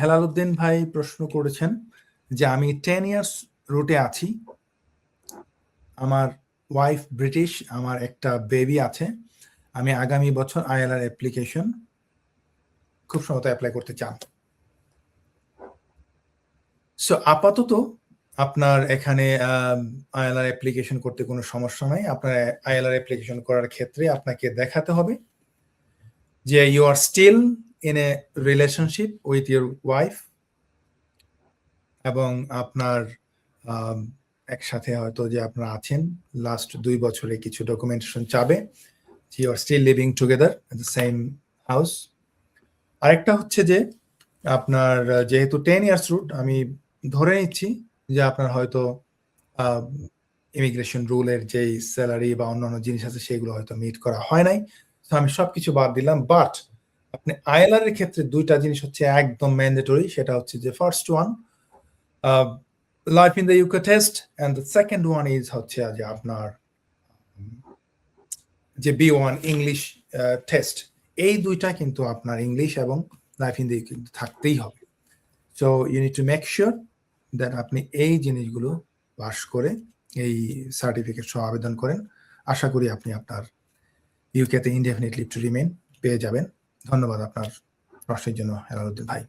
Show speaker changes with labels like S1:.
S1: হেলালুদ্দিন ভাই প্রশ্ন করেছেন যে আমি টেন ইয়ার্স রুটে আছি। আমার ওয়াইফ ব্রিটিশ আমার একটা বেবি আছে। আমি আগামী বছর আইএলআর অ্যাপ্লিকেশন খুব সম্ভবত অ্যাপ্লাই করতে চান। সো আপাতত আপনার এখানে আইএলআর অ্যাপ্লিকেশন করতে কোনো সমস্যা নাই। আপনার আইএলআর অ্যাপ্লিকেশন করার ক্ষেত্রে আপনাকে দেখাতে হবে যে you are still in a relationship with your wife এবং আপনার একসাথে হয়তো যে আপনারা আছেন লাস্ট দুই বছরে কিছু ডকুমেন্টেশন চাবে you are still living together the same house আরেকটা হচ্ছে যে আপনার যেহেতু টেন ইয়ার্স রুট আমি ধরে নিচ্ছি যে আপনার হয়তো ইমিগ্রেশন রুলের যেই স্যালারি বা অন্যান্য জিনিস আছে, সেগুলো হয়তো মিট করা হয় নাই। তো আমি সবকিছু বাদ দিলাম বাট আপনি আইএলআর এর ক্ষেত্রে দুইটা জিনিস হচ্ছে একদম ম্যান্ডেটরি সেটা হচ্ছে যে first one life in the UK test and the second one is হচ্ছে যে আপনার যে বি ওয়ান ইংলিশ টেস্ট এই দুইটা কিন্তু আপনার ইংলিশ এবং লাইফ ইন দ্য কিন্তু থাকতেই হবে। So you need to make sure then আপনি এই জিনিসগুলো পাস করে এই সার্টিফিকেট সহ আবেদন করেন। আশা করি আপনি আপনার ইউকেতে ইনডেফিনিটলি টু রিমেন পেয়ে যাবেন। ধন্যবাদ আপনার প্রশ্নের জন্য হেলালুদ্দিন ভাই।